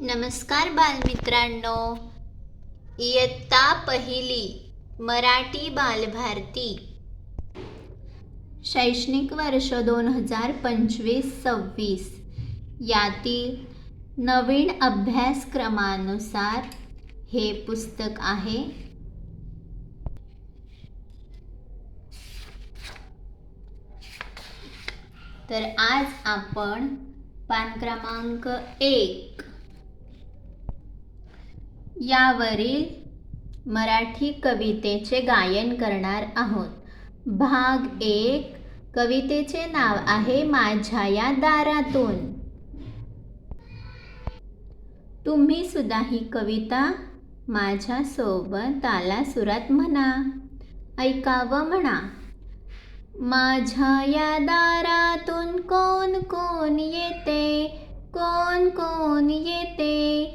नमस्कार बालमित्रांनो. इयत्ता पहिली मराठी बालभारती. शैक्षणिक वर्ष दोन हजार पंचवीस सव्वीस यातील नवीन अभ्यासक्रमानुसार हे पुस्तक आहे. तर आज आपण पान क्रमांक एक यावरील मराठी कवितेचे गायन करणार आहोत. भाग एक कवितेचे नाव आहे माझ्या या दारातून. तुम्ही सुद्धा ही कविता माझ्यासोबत ताला सुरात म्हणा ऐकावं म्हणा. माझ्या या दारातून कोण कोण येते? कोण कोण येते?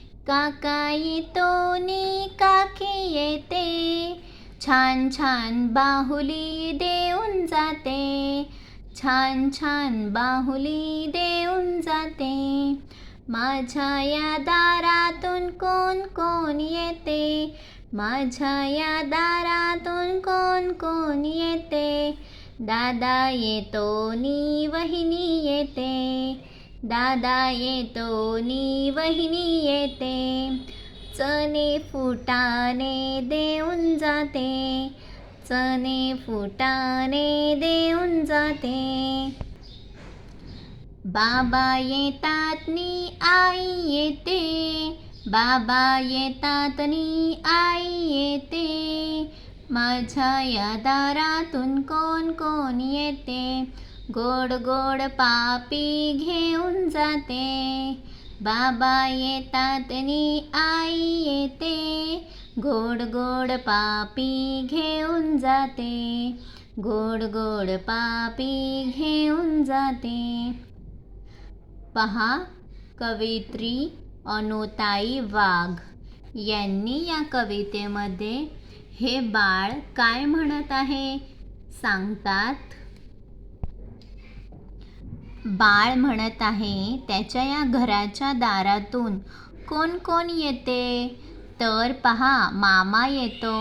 काकाई तोनी काकी येते छान छान बाहुली देऊन जाते छान छान बाहुली देऊन जाते. माझ्या या दारातून कोण कोण येते माझ्या या दारातून कोण कोण येते दादा येतो नी वहिनी येते. दादा येतो नी वहिनी येते. चणे फुटाने देऊन जाते. चणे फुटाने देऊन जाते. बाबा येतात नी आई येते. बाबा येतात नी आई येते. माझ्या या दारातून कोण कोण येते? गोड गोड पापी घेऊन जाते. बाबा येतात नि आई येते. गोड गोड पापी घेऊन जाते. गोड गोड पापी घेऊन जाते. पहा कवित्री अनुताई वाघ यांनी या कवितेमध्ये हे बाळ काय म्हणत आहे? सांगतात बाळ म्हणत आहे त्याच्या या घराच्या दारातून कोण कोण येते? तर पहा मामा येतो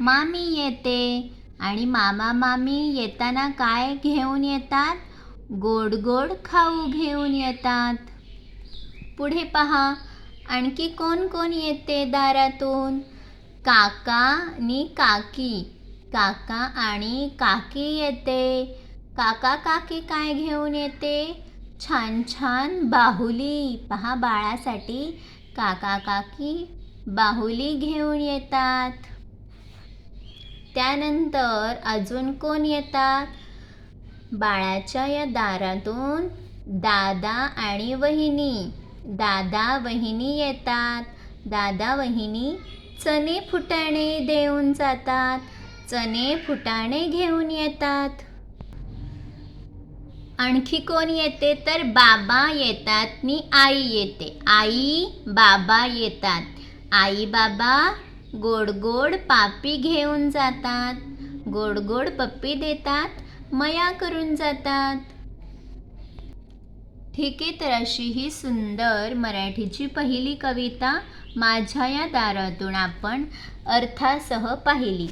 मामी येते. आणि मामा मामी येताना काय घेऊन येतात? गोड गोड खाऊ घेऊन येतात. पुढे पहा आणखी कोण कोण येते दारातून? काका आणि काकी काका आणि काकी येते. काका काकी काय घेऊन येते? छान छान बाहुली. पहा बाळासाठी. काका काकी बाहुली घेऊन येतात. त्यानंतर अजून कोण येतात? बाळाच्या या दारातून दादा आणि वहिनी. दादा वहिनी येतात. दादा वहिनी चणे फुटाणे देऊन जातात. चणे फुटाणे घेऊन येतात. आणखी कोण येते? तर बाबा येतात नि आई येते. आई बाबा येतात. आई बाबा गोड गोड पापी घेऊन जातात. गोड गोड पप्पी देतात मया करून जातात. ठीक आहे तर अशी ही सुंदर मराठीची पहिली कविता माझ्या या दारातून आपण अर्थासह पाहिली.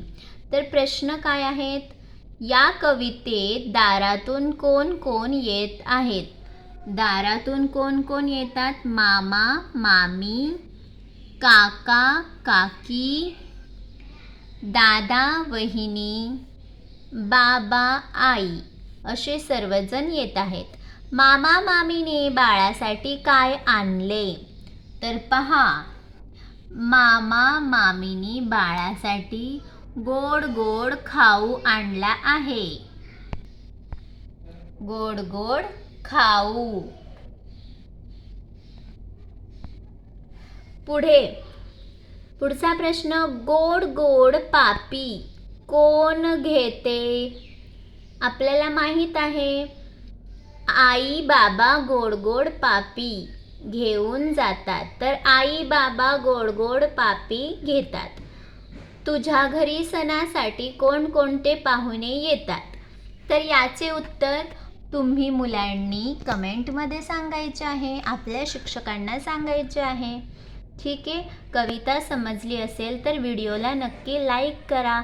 तर प्रश्न काय आहेत? या कवितेत दारातून कोण कोण येत आहेत? दारातून कोण कोण येतात? मामा मामी काका काकी दादा वहिनी बाबा आई असे सर्वजण येत आहेत. मामा मामीने बाळासाठी काय आणले? तर पहा. मामा मामीनी बाळासाठी गोड गोड खाऊ आणला आहे. गोड गोड खाऊ. पुढे. पुढचा प्रश्न गोड गोड पापी कोण घेते? आपल्याला माहीत आहे आई बाबा गोड गोड पापी घेऊन जातात तर आई बाबा गोड गोड पापी घेतात. तुझ्या घरी सणासाठी कोणकोणते पाहुणे येतात? तर याचे उत्तर तुम्ही मुलांनी कमेंटमध्ये सांगायचे आहे आपल्या शिक्षकांना सांगायचे आहे. ठीक आहे? कविता समजली असेल तर व्हिडिओला नक्की लाईक करा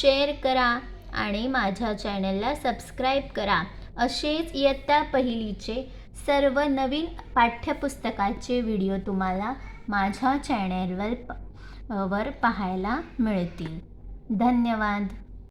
शेअर करा आणि माझ्या चॅनलला सबस्क्राईब करा. असेच इयत्ता पहिलीचे सर्व नवीन पाठ्यपुस्तकाचे व्हिडिओ तुम्हाला माझ्या चॅनलवर प वर पाहायला मिळतील. धन्यवाद.